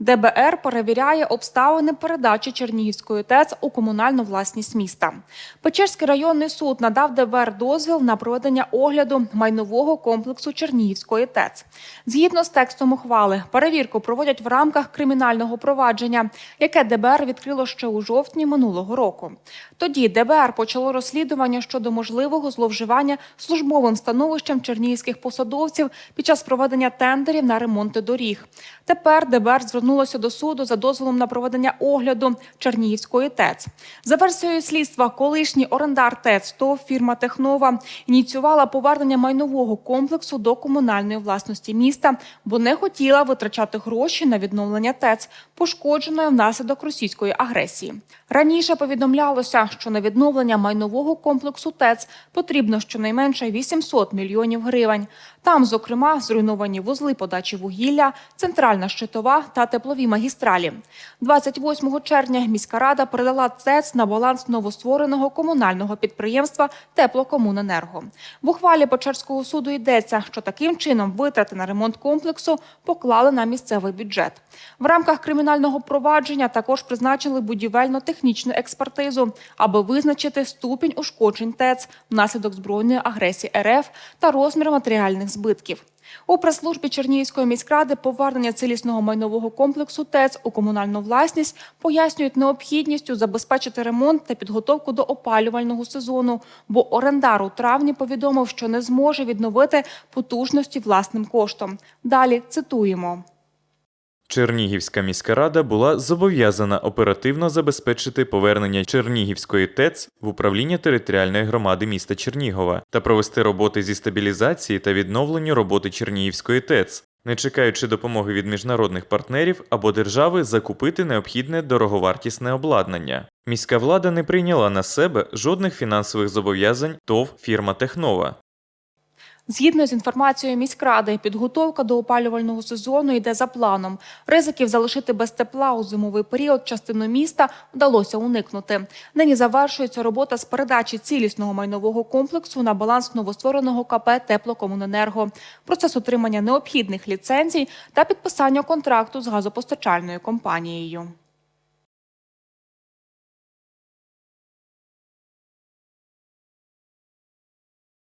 ДБР перевіряє обставини передачі Чернігівської ТЕЦ у комунальну власність міста. Печерський районний суд надав ДБР дозвіл на проведення огляду майнового комплексу Чернігівської ТЕЦ. Згідно з текстом ухвали, перевірку проводять в рамках кримінального провадження, яке ДБР відкрило ще у жовтні минулого року. Тоді ДБР почало розслідування щодо можливого зловживання службовим становищем чернігівських посадовців під час проведення тендерів на ремонти доріг. Тепер ДБР звернулося до суду за дозволом на проведення огляду Чернігівської ТЕЦ. За версією слідства, колишній орендар ТЕЦ ТОВ фірма Технова ініціювала повернення майнового комплексу до комунальної власності міста, бо не хотіла витрачати гроші на відновлення ТЕЦ, пошкодженої внаслідок російської агресії. Раніше повідомлялося, що на відновлення майнового комплексу ТЕЦ потрібно щонайменше 800 мільйонів гривень. Там, зокрема, зруйновані вузли подачі вугілля, центральна щитова та теплові магістралі. 28 червня міська рада передала ТЕЦ на баланс новоствореного комунального підприємства Теплокомуненерго. В ухвалі Печерського суду йдеться, що таким чином витрати на ремонт комплексу поклали на місцевий бюджет. В рамках кримінального провадження також призначили будівельно-технічну експертизу, аби визначити ступінь ушкоджень ТЕЦ внаслідок збройної агресії РФ та розмір матеріальних збитків. У прес-службі Чернігівської міськради повернення цілісного майнового комплексу ТЕЦ у комунальну власність пояснюють необхідністю забезпечити ремонт та підготовку до опалювального сезону, бо орендар у травні повідомив, що не зможе відновити потужності власним коштом. Далі цитуємо. Чернігівська міська рада була зобов'язана оперативно забезпечити повернення Чернігівської ТЕЦ в управління територіальної громади міста Чернігова та провести роботи зі стабілізації та відновленню роботи Чернігівської ТЕЦ, не чекаючи допомоги від міжнародних партнерів або держави закупити необхідне дороговартісне обладнання. Міська влада не прийняла на себе жодних фінансових зобов'язань ТОВ фірма Технова. Згідно з інформацією міськради, підготовка до опалювального сезону йде за планом. Ризиків залишити без тепла у зимовий період частину міста вдалося уникнути. Нині завершується робота з передачі цілісного майнового комплексу на баланс новоствореного КП Теплокомуненерго, процес отримання необхідних ліцензій та підписання контракту з газопостачальною компанією.